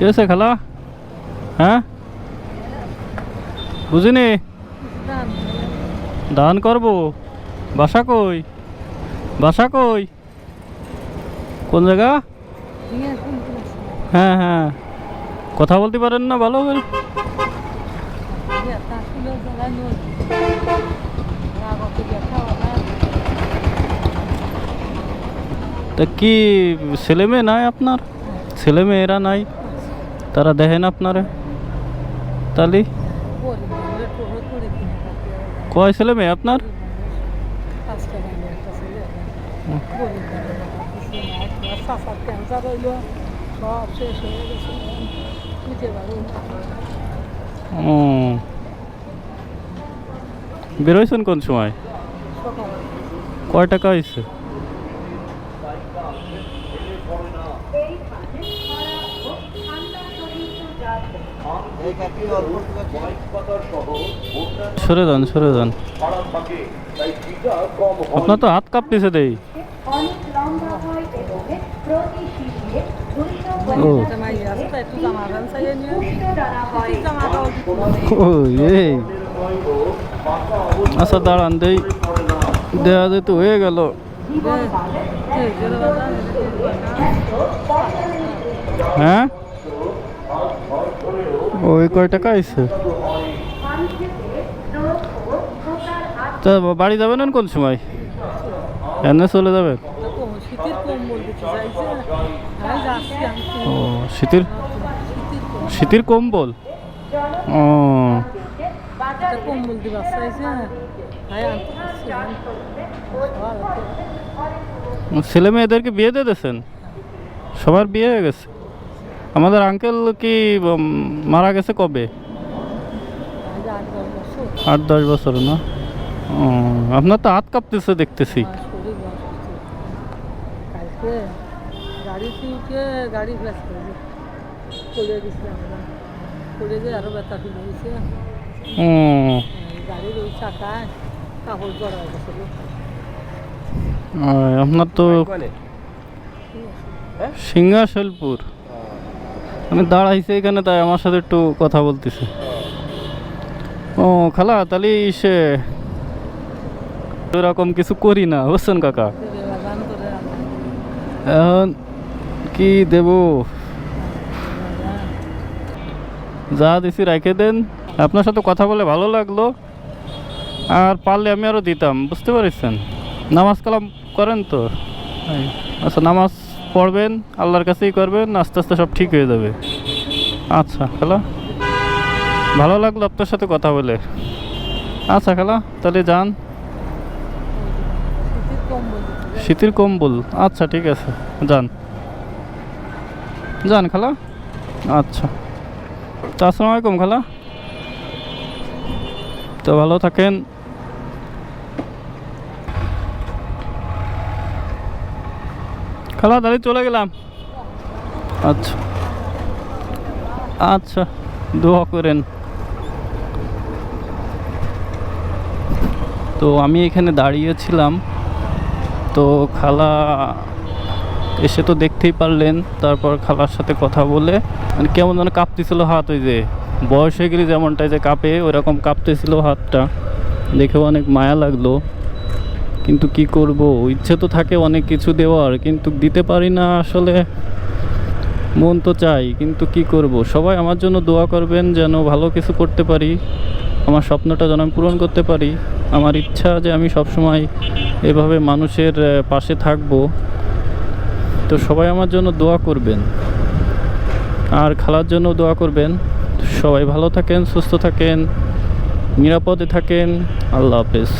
কি হয়েছে খালা? হ্যাঁ? বুঝিনি? দান করব। বাসা কই? বাসা কই? কোন জায়গা? হ্যাঁ হ্যাঁ। কথা বলতে পারেন না, ভালো করে। তা কি ছেলে মেয়ে নাই আপনার? ছেলে মেয়েরা নাই। তারা দেখেন আপনারে তালি কয় ছেলে মেয়ে আপনার সব শেষ হয়ে গেছে নিতে পারব ও বেরোইছেন কোন সময় সকাল কয় টাকা হয়েছে সরে যান সরে যান আপনার তো হাত কাঁপতেছে দেই হয় হয় আচ্ছা দাঁড়ান দেই দেয়া যেতে হয়ে গেল হ্যাঁ ওই কয় টাকা আইছে? তা বাড়ি যাবেন কোন সময়? এনে চলে যাবেন? ও, শীতের শীতের কম্বল? ও। ছেলে মেয়েদেরকে বিয়ে দিয়ে দিয়েছেন? সবার বিয়ে হয়ে গেছে? আমাদের আঙ্কেল কি মারা গেছে কবে? আট দশ বছর। না? আপনার তো হাত কাঁপতেছে দেখতেছি। আমার শরীর অসুস্থ কালকে গাড়িতে উঠে গাড়ি ফ্ল্যাশ করে পড়ে গেছিলাম পড়ে যে আরও ব্যথা ফিল হয়েছে। ও। গাড়ির ওই চাকায় কাপড় জড়া গেছিল আর আপনার তো সিংহাশলপুর আমি দাঁড়াইছি এখানে, তাই আমার সাথে একটু কথা বলতেছে। ও, খালা, তাহলে সে ওরকম কিছু করি না, বুঝছেন কাকা? এখন কি দেব? যা দিছি রেখে দেন। আপনার সাথে কথা বলে ভালো লাগল। আর পারলে আমি আরও দিতাম, বুঝতে পারছেন? নামাজ কালাম করেন তো? আচ্ছা নামাজ পড়বেন, আল্লাহর কাছেই করবেন, আস্তে আস্তে সব ঠিক হয়ে যাবে। আচ্ছা খালা। ভালো লাগল আপনার সাথে কথা বলে। আচ্ছা খালা, তাহলে যান। শীতের কম্বল। আচ্ছা ঠিক আছে, যান। যান, খালা। আচ্ছা। তো আসসালামু আলাইকুম, খালা। তো ভালো থাকেন। খালা তাহলে চলে গেলাম। আচ্ছা। আচ্ছা দোয়া করেন। তো আমি এখানে দাঁড়িয়েছিলাম। তো খালা এসে তো দেখতেই পারলেন তারপর খালার সাথে কথা বলে মানে কেমন যেন কাঁপতেছিল হাত ওই যে বয়স হয়ে গেলে যেমনটা যে কাঁপে ওরকম কাঁপতেছিল হাতটা। দেখেও অনেক মায়া লাগল। কিন্তু কি করব? ইচ্ছে তো থাকে অনেক কিছু দেওয়ার, কিন্তু দিতে পারি না আসলে। মন তো চাই, কিন্তু কি করব? সবাই আমার জন্য দোয়া করবেন যেন ভালো কিছু করতে পারি। আমার স্বপ্নটা যেন আমি পূরণ করতে পারি। আমার ইচ্ছা যে আমি সবসময় এভাবে মানুষের পাশে থাকব। তো সবাই আমার জন্য দোয়া করবেন। আর খালার জন্য দোয়া করবেন। সবাই ভালো থাকেন, সুস্থ থাকেন, নিরাপদে থাকেন। আল্লাহ হাফেজ।